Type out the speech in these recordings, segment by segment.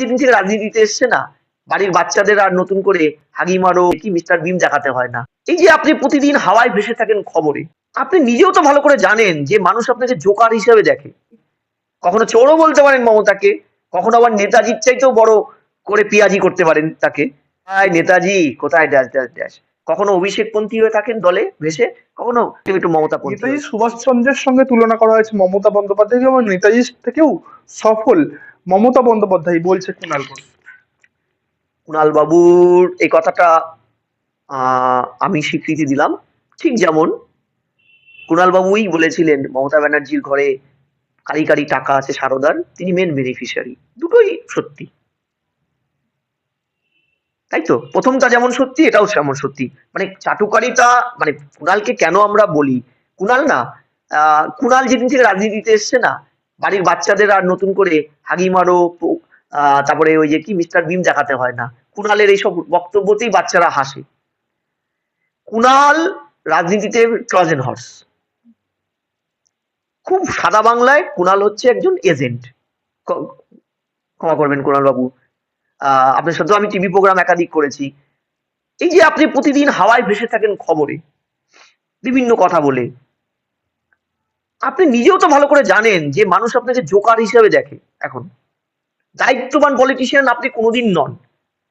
যেদিন থেকে রাজনীতিতে এসছে না। বাড়ির বাচ্চাদের আর নতুন করে হাগি মারো, কি মিস্টার বিম দেখাতে হয় না। এই যে আপনি প্রতিদিন হাওয়ায় ভেসে থাকেন খবরে, আপনি নিজেও তো ভালো করে জানেন যে মানুষ আপনাকে জোকার হিসেবে দেখে। কখনো চোরও বলতে পারেন মমতাকে, কখনো আবার নেতাজির চাইতেও বড় করে পিয়াজি করতে পারেন তাকে। হাই নেতাজি, কোথায় ড্যাশ ড্যাশ ড্যাশ কখনো অভিষেক পন্থী হয়ে থাকেন দলে ভেসে, কখনো একটু মমতা নেতাজি সুভাষচন্দ্রের সঙ্গে তুলনা করা হয়েছে মমতা বন্দ্যোপাধ্যায় নেতাজির থেকেও সফল। মমতা বন্দ্যোপাধ্যায় বলছে কুণাল ঘোষ কুণাল বাবুর এই কথাটা আমি স্বীকৃতি দিলাম। ঠিক যেমন কুণাল বাবুই বলেছিলেন, মমতা ব্যানার্জির ঘরে কারি কারি টাকা আছে সারদার, তিনি মেন বেনিফিশিয়ারি দুটোই সত্যি। তাই তো? প্রথমটা যেমন সত্যি, এটাও তেমন সত্যি। মানে চাটুকারিতা মানে কুণালকে কেন আমরা বলি? কুণাল না কুণাল যেদিন থেকে রাজনীতিতে এসছে না বাড়ির বাচ্চাদের আর নতুন করে হাগি মারো তারপরে ওই যে কি মিস্টার বিম দেখাতে হয় না। কুণালের এইসব বক্তব্যতেই বাচ্চারা হাসে। কুণাল রাজনীতিতে ট্রজেন হর্স। খুব সাদা বাংলায় কুণাল হচ্ছে একজন এজেন্ট। ক্ষমা করবেন কুণাল বাবু আপনার সাথেও আমি টিভি প্রোগ্রাম একাধিক করেছি। এই যে আপনি প্রতিদিন হাওয়ায় ভেসে থাকেন খবরে, বিভিন্ন কথা বলে আপনি নিজেও তো ভালো করে জানেন যে মানুষ আপনাকে জোকার হিসেবে দেখে এখন। দায়িত্ববান পলিটিশিয়ান আপনি কোনোদিন নন।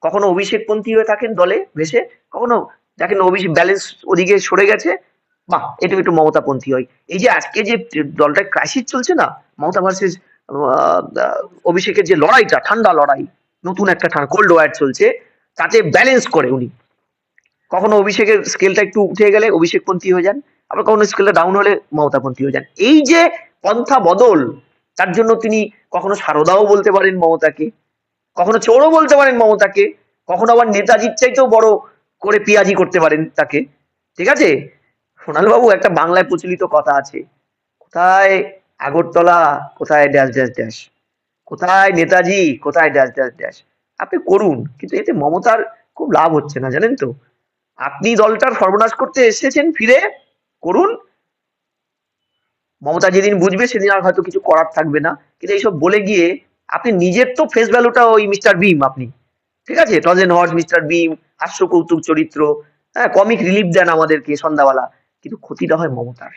কখনো অভিষেক পন্থী হয়ে থাকেন দলে ভেসে, কখনো দেখেন অভিষেক ব্যালেন্স ওদিকে সরে গেছে, বাহ এটা একটু মমতা পন্থী হয়। এই যে আজকে যে দলটার ক্রাইসিস চলছে না, মমতা ভার্সেস অভিষেকের যে লড়াইটা, ঠান্ডা লড়াই, নতুন একটা কোল্ড ওয়ার চলছে, তাতে ব্যালেন্স করে উনি। কখনো অভিষেকের স্কেলটা একটু উঠে গেলে অভিষেক পন্থী হয়ে যান আবার কখনো স্কেলটা ডাউন হলে মমতাপন্থী হয়ে যান। এই যে পন্থা বদল, তার জন্য তিনি কখনো সারদাও বলতে পারেন মমতাকে, কখনো চোরও বলতে পারেন মমতাকে, কখনো আবার নেতাজির চাইতেও বড় করে পিয়াজি করতে পারেন তাকে। ঠিক আছে? সোনালবাবু, একটা বাংলায় প্রচলিত কথা আছে। কোথায় আগরতলা, কোথায় ড্যাশ ড্যাশ ড্যাশ কোথায় নেতাজি, কোথায় ড্যাশ ড্যাশ ড্যাশ আপনি করুন, কিন্তু এতে মমতার খুব লাভ হচ্ছে না, জানেন তো? আপনি দলটার সর্বনাশ করতে এসেছেন ফিরে করুন। মমতা যেদিন বুঝবে, সেদিন আর হয়তো কিছু করার থাকবে না। কিন্তু এইসব বলে গিয়ে আপনি নিজের তো ফেস ভ্যালুটা ওই মিস্টার বিম আপনি। ঠিক আছে? টজেন হর্স মিস্টার বিম হাস্য কৌতুক চরিত্র হ্যাঁ কমিক রিলিফ দেন আমাদেরকে সন্ধ্যাবেলা। কিন্তু ক্ষতিটা হয় মমতার।